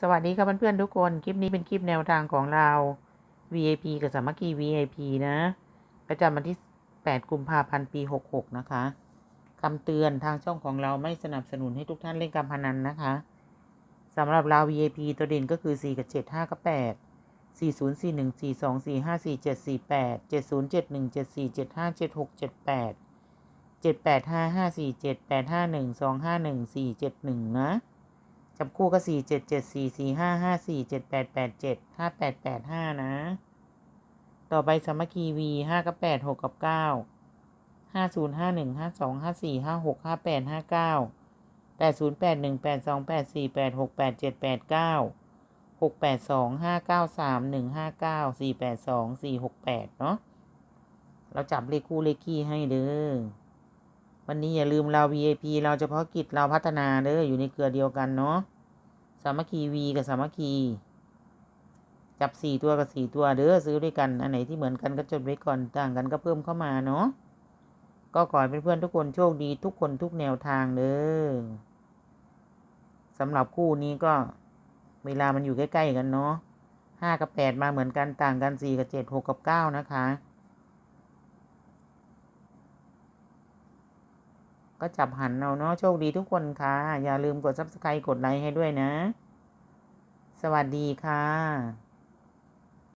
สวัสดีครับเพื่อนๆทุกคน คลิปนี้เป็นคลิปแนวทางของเรา VIP กับสามัคคี VIP นะ ประจำวันที่ 8 กุมภาพันธ์ ปี 66 นะคะคำเตือนทางช่องของเราไม่สนับสนุนให้ทุกท่านเล่นการพนันนะคะสำหรับเรา VIP ตัวเด่นก็คือ 4 กับ 7 5 กับ 8 4 0 4 1 4 2 4 5 4 7 4 8 7 0 7 1 7 4 7 5 7 6 7 8 7 8 5 5 4 7 8 5 1 2 5 1 4 7 1 นะ จับคู่ก็สี่เจ็ดเจ็ดสี่สี่ห้าห้าสี่เจ็ดแปดแปดเจ็ดห้าแปดแปดห้านะ ต่อไปสามัคคีวีห้ากับแปดหกกับเก้าห้าศูนย์ห้าหนึ่งห้าสองห้าสี่ห้าหกห้าแปดห้าเก้าแปดศูนย์แปดหนึ่งแปดสองแปดสี่แปดหกแปดเจ็ดแปดเก้าหกแปดสองห้าเก้าสามหนึ่งห้าเก้าสี่แปดสองสี่หกแปดเนาะเราจับเลขคู่เลขคี่ให้เด้อ วันนี้อย่าลืมเรา VIP เราเฉพาะกิจเราพัฒนาเด้ออยู่ในเครือเดียวกันเนาะสามัคคี V กับสามัคคี จับสี่ตัวกับสี่ตัวเด้อซื้อด้วยกัน อันไหนที่เหมือนกันก็จดไว้ก่อนต่างกันก็เพิ่มเข้ามาเนาะก็ขอให้เพื่อนๆทุกคนโชคดีทุกคนทุกแนวทางเด้อสำหรับคู่นี้ก็เวลามันอยู่ใกล้ ๆ กันเนาะห้ากับแปดมาเหมือนกันต่างกันสี่กับเจ็ดหกกับเก้านะคะ ก็จับหันเอาเนาะโชคดีทุกคนค่ะ อย่าลืมกด subscribe กดไลค์ให้ด้วยนะ สวัสดีค่ะ